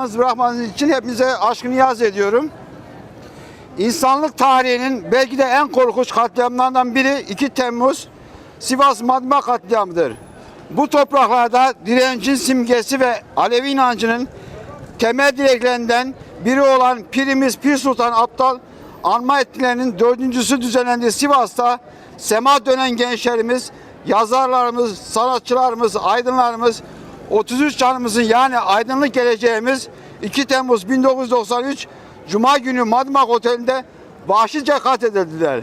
Bırakmanız için hepinize aşkı niyaz ediyorum. İnsanlık tarihinin belki de en korkunç katliamlarından biri 2 Temmuz Sivas Madma katliamıdır. Bu topraklarda direncin simgesi ve Alevi inancının temel direklerinden biri olan Pirimiz Pir Sultan Abdal anma etkilerinin dördüncüsü düzenlendiği Sivas'ta sema dönen gençlerimiz, yazarlarımız, sanatçılarımız, aydınlarımız 33 canımızın yani aydınlık geleceğimiz 2 Temmuz 1993 Cuma günü Madımak Oteli'nde vahşice katledildiler.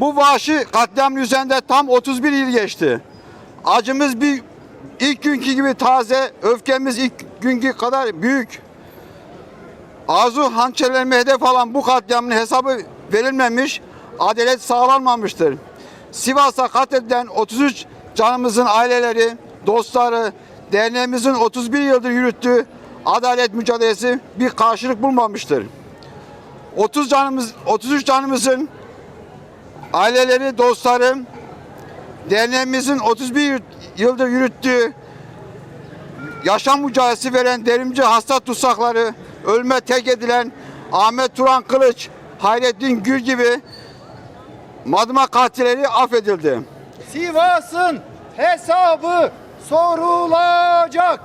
Bu vahşi katliam üzerinde tam 31 yıl geçti. Acımız bir ilk günkü gibi taze, öfkemiz ilk günkü kadar büyük. Arzu hançerlenme hedef alan bu katliamın hesabı verilmemiş, adalet sağlanmamıştır. Sivas'ta katledilen 33 canımızın aileleri, dostları, derneğimizin 31 yıldır yürüttüğü adalet mücadelesi bir karşılık bulmamıştır. 30 canımız 33 canımızın aileleri, dostları, derneğimizin 31 yıldır yürüttüğü yaşam mücadelesi veren derimci hasta tutsakları, ölüme terk edilen Ahmet Turan Kılıç, Hayrettin Gül gibi madıma katilleri affedildi. Sivas'ın hesabı sorulacak.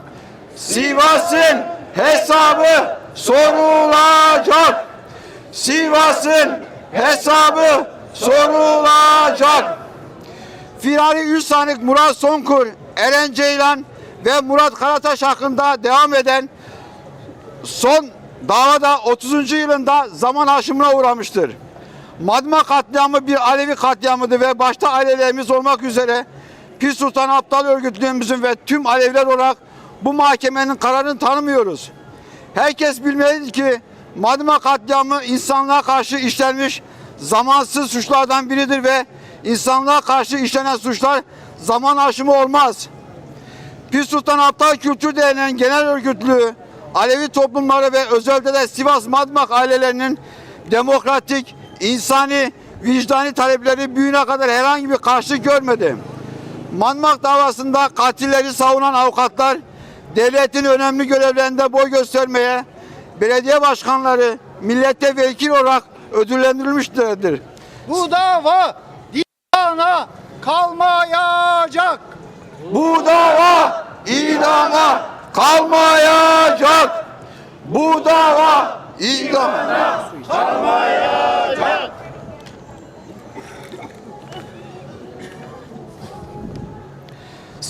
Sivas'ın hesabı sorulacak. Sivas'ın hesabı sorulacak. Firari Ülsanık Murat Sonkur, Eren Ceylan ve Murat Karataş hakkında devam eden son davada 30. yılında zaman aşımına uğramıştır. Madma katliamı bir Alevi katliamıdır ve başta ailelerimiz olmak üzere Pir Sultan Aptal örgütlüğümüzün ve tüm Aleviler olarak bu mahkemenin kararını tanımıyoruz. Herkes bilmelidir ki Madma katliamı insanlığa karşı işlenmiş zamansız suçlardan biridir ve insanlığa karşı işlenen suçlar zaman aşımı olmaz. Pir Sultan Aptal Kültür Derneği'nin genel örgütlüğü, Alevi toplumları ve özellikle de Sivas Madmak ailelerinin demokratik, insani, vicdani talepleri büyüne kadar herhangi bir karşılık görmedi. Madmak davasında katilleri savunan avukatlar devletin önemli görevlerinde boy göstermeye, belediye başkanları millete vekil olarak ödüllendirilmişlerdir. Bu dava divana kalmayacak. Bu dava idama kalmayacak. Bu dava idama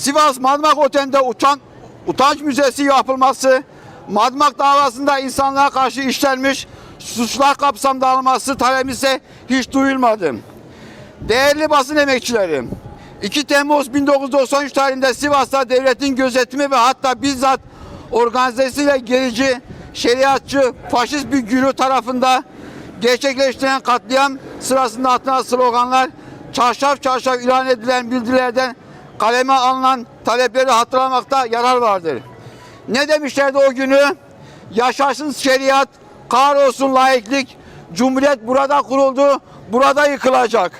Sivas Madımak Oteli'nde uçan utanç müzesi yapılması, Madımak davasında insanlığa karşı işlenmiş suçlar kapsamda alınması talebi ise hiç duyulmadı. Değerli basın emekçileri, 2 Temmuz 1993 tarihinde Sivas'ta devletin gözetimi ve hatta bizzat organizesiyle gerici, şeriatçı, faşist bir güruh tarafında gerçekleştirilen katliam sırasında atılan sloganlar, çarşaf çarşaf ilan edilen bildirilerden kaleme alınan talepleri hatırlamakta yarar vardır. Ne demişlerdi o günü? Yaşasın şeriat, kahrolsun laiklik, cumhuriyet burada kuruldu, burada yıkılacak.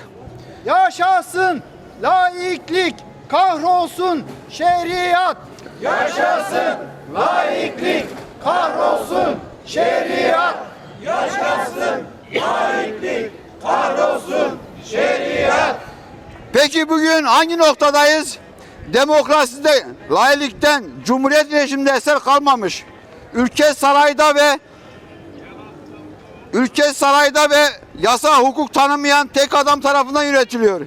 Yaşasın laiklik, kahrolsun şeriat. Yaşasın laiklik, kahrolsun şeriat. Yaşasın laiklik, kahrolsun şeriat. Peki bugün hangi noktadayız? Demokraside, laiklikten, cumhuriyet rejiminde eser kalmamış. Ülke sarayda ve ülke sarayda ve yasa hukuk tanımayan tek adam tarafından yönetiliyor.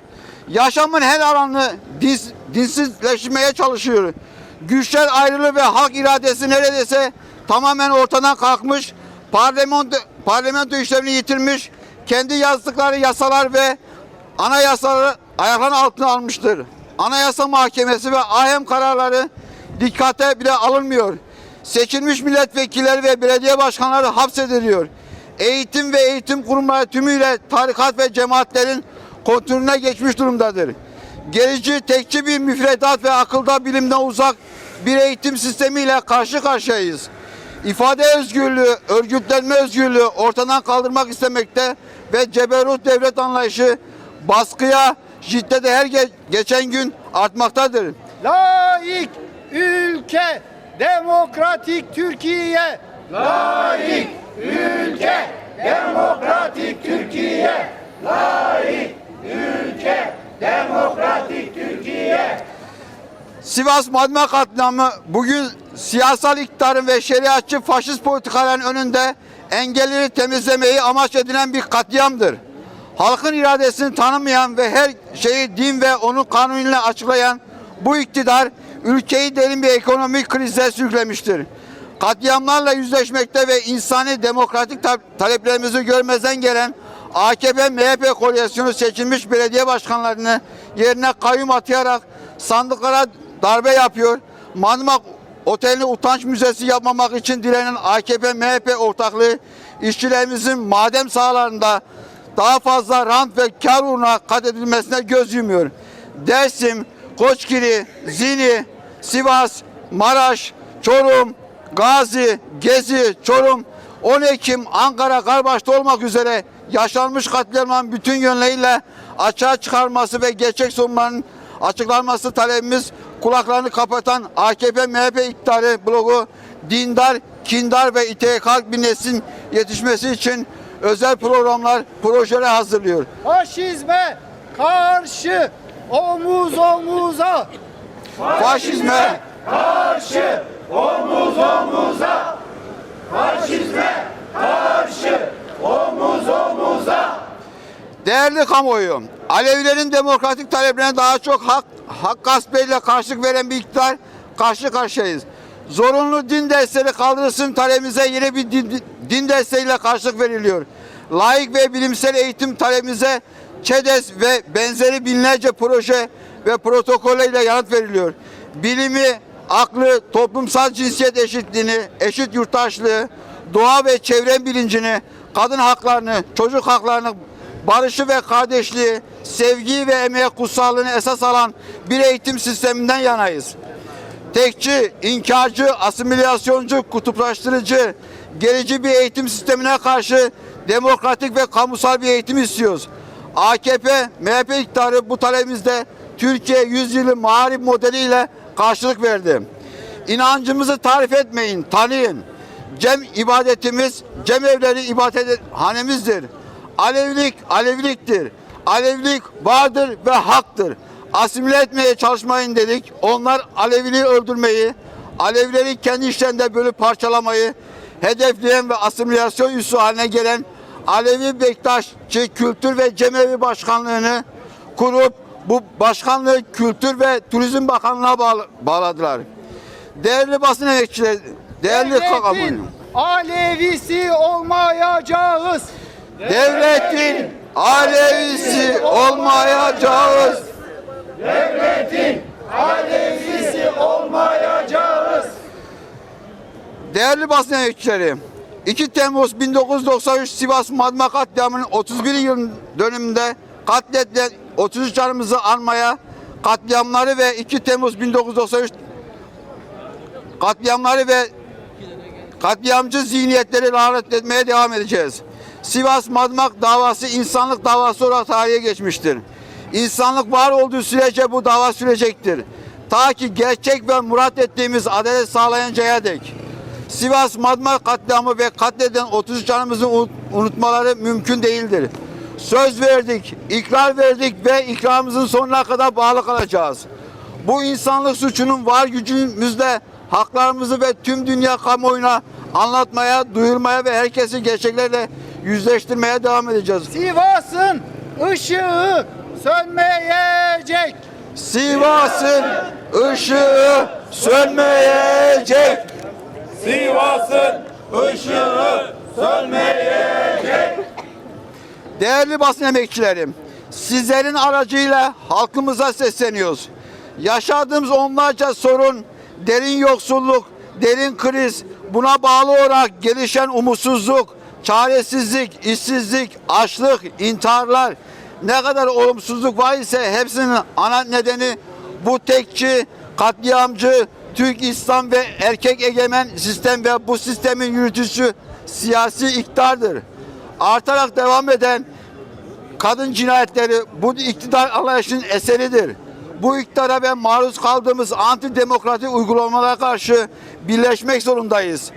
Yaşamın her alanını dins, dinsizleşmeye çalışıyor. Güçler ayrılığı ve halk iradesi neredeyse tamamen ortadan kalkmış. Parlamento, parlamento işlevini yitirmiş. Kendi yazdıkları yasalar ve anayasaları ayaklarının altına almıştır. Anayasa Mahkemesi ve ahem kararları dikkate bile alınmıyor. Seçilmiş milletvekilleri ve belediye başkanları hapsediliyor. Eğitim ve eğitim kurumları tümüyle tarikat ve cemaatlerin kontrolüne geçmiş durumdadır. Gerici, tekçi bir müfredat ve akılda bilimden uzak bir eğitim sistemiyle karşı karşıyayız. İfade özgürlüğü, örgütlenme özgürlüğü ortadan kaldırmak istemekte ve ceberut devlet anlayışı baskıya, şiddete her ge- geçen gün artmaktadır. Laik ülke demokratik Türkiye. Layık ülke, demokratik Türkiye. Layık ülke, demokratik Türkiye. Sivas Madma katliamı bugün siyasal iktidarın ve şeriatçı faşist politikaların önünde engelleri temizlemeyi amaç edinen bir katliamdır. Halkın iradesini tanımayan ve her şeyi din ve onun kanunuyla açıklayan bu iktidar ülkeyi derin bir ekonomik krize sürüklemiştir. Katliamlarla yüzleşmekte ve insani demokratik ta- taleplerimizi görmezden gelen AKP-MHP koalisyonu seçilmiş belediye başkanlarını yerine kayyum atayarak sandıklara darbe yapıyor. Madımak Oteli'ni utanç müzesi yapmamak için dilenen AKP-MHP ortaklığı işçilerimizin maden sahalarında daha fazla rant ve kar uğruna kat edilmesine göz yumuyor. Dersim, Koçkiri, Zini, Sivas, Maraş, Çorum, Gazi, Gezi, Çorum, 10 Ekim, Ankara, Karbaş'ta olmak üzere yaşanmış katliamların bütün yönleriyle açığa çıkarması ve gerçek sorunların açıklanması talebimiz kulaklarını kapatan AKP MHP iktidarı blogu dindar, kindar ve iteğe bir neslin yetişmesi için özel programlar, projeler hazırlıyor. Faşizme karşı omuz omuza. Faşizme, karşı omuz omuza. Faşizme karşı omuz omuza. Değerli kamuoyu, Alevilerin demokratik taleplerine daha çok hak, hak gaspıyla karşılık veren bir iktidar karşı karşıyayız. Zorunlu din dersleri kaldırılsın talebimize yeni bir din, din dersleriyle karşılık veriliyor. Layık ve bilimsel eğitim talebimize ÇEDES ve benzeri binlerce proje ve protokollerle yanıt veriliyor. Bilimi, aklı, toplumsal cinsiyet eşitliğini, eşit yurttaşlığı, doğa ve çevre bilincini, kadın haklarını, çocuk haklarını, barışı ve kardeşliği, sevgiyi ve emeğe kutsallığını esas alan bir eğitim sisteminden yanayız. Tekçi, inkarcı, asimilasyoncu, kutuplaştırıcı, gerici bir eğitim sistemine karşı demokratik ve kamusal bir eğitim istiyoruz. AKP, MHP iktidarı bu talebimizde Türkiye 100 yılı mağarip modeliyle karşılık verdi. İnancımızı tarif etmeyin, tanıyın. Cem ibadetimiz, cem evleri ibadethanemizdir. Alevilik, Aleviliktir. Alevilik vardır ve haktır. Asimile etmeye çalışmayın dedik. Onlar Aleviliği öldürmeyi, Alevileri kendi işlerinde bölüp parçalamayı hedefleyen ve asimilasyon üssü haline gelen Alevi Bektaşçı Kültür ve Cemevi Başkanlığı'nı kurup bu başkanlığı Kültür ve Turizm Bakanlığı'na bağla- bağladılar. Değerli basın emekçileri, değerli kamuoyu. Alevisi olmayacağız. Devletin Alevisi olmayacağız. Alevisi olmayacağız. Değerli basın emekçileri, 2 Temmuz 1993 Sivas Madma katliamının 31 yıl dönümünde katledilen 33 canımızı anmaya katliamları ve 2 Temmuz 1993 katliamları ve katliamcı zihniyetleri lanet etmeye devam edeceğiz. Sivas Madmak davası insanlık davası olarak tarihe geçmiştir. İnsanlık var olduğu sürece bu dava sürecektir. Ta ki gerçek ve murat ettiğimiz adalet sağlayıncaya dek. Sivas Madma katliamı ve katleden 33 canımızın unut- unutmaları mümkün değildir. Söz verdik, ikrar verdik ve ikrarımızın sonuna kadar bağlı kalacağız. Bu insanlık suçunun var gücümüzle haklarımızı ve tüm dünya kamuoyuna anlatmaya, duyurmaya ve herkesi gerçeklerle yüzleştirmeye devam edeceğiz. Sivas'ın ışığı sönmeyecek. Sivas'ın ışığı sönmeyecek. Sivas'ın ışığı sönmeyecek. Değerli basın emekçilerim, sizlerin aracıyla halkımıza sesleniyoruz. Yaşadığımız onlarca sorun, derin yoksulluk, derin kriz, buna bağlı olarak gelişen umutsuzluk, çaresizlik, işsizlik, açlık, intiharlar, ne kadar olumsuzluk var ise hepsinin ana nedeni bu tekçi, katliamcı, Türk İslam ve erkek egemen sistem ve bu sistemin yürütücüsü siyasi iktidardır. Artarak devam eden kadın cinayetleri bu iktidar anlayışının eseridir. Bu iktidara ve maruz kaldığımız antidemokratik uygulamalara karşı birleşmek zorundayız.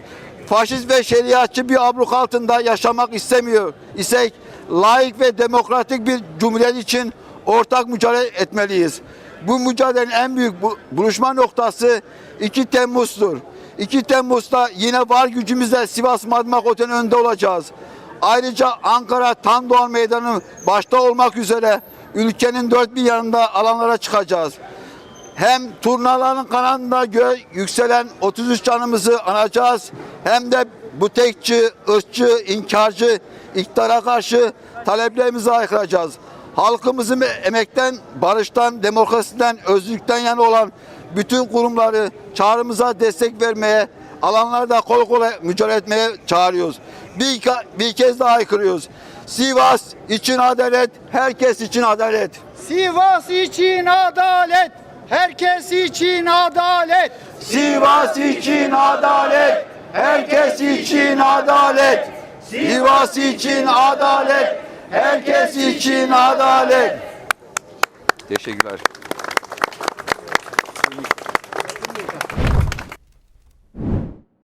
Faşist ve şeriatçı bir abluk altında yaşamak istemiyor isek layık ve demokratik bir cumhuriyet için ortak mücadele etmeliyiz. Bu mücadelenin en büyük bu- buluşma noktası 2 Temmuz'dur. 2 Temmuz'da yine var gücümüzle Sivas Madımak Otel'in önünde olacağız. Ayrıca Ankara Tan Doğan Meydanı başta olmak üzere ülkenin dört bir yanında alanlara çıkacağız. Hem turnaların kanadında göğe yükselen 33 canımızı anacağız hem de bu tekçi, ırkçı, inkarcı iktidara karşı taleplerimizi aykıracağız. Halkımızın emekten, barıştan, demokrasiden, özgürlükten yana olan bütün kurumları çağrımıza destek vermeye, alanlarda kol kola mücadele etmeye çağırıyoruz. Bir, bir kez daha aykırıyoruz. Sivas için adalet, herkes için adalet. Sivas için adalet. Herkes için adalet. Sivas için adalet, herkes için adalet. Sivas için adalet, herkes için adalet. Teşekkürler.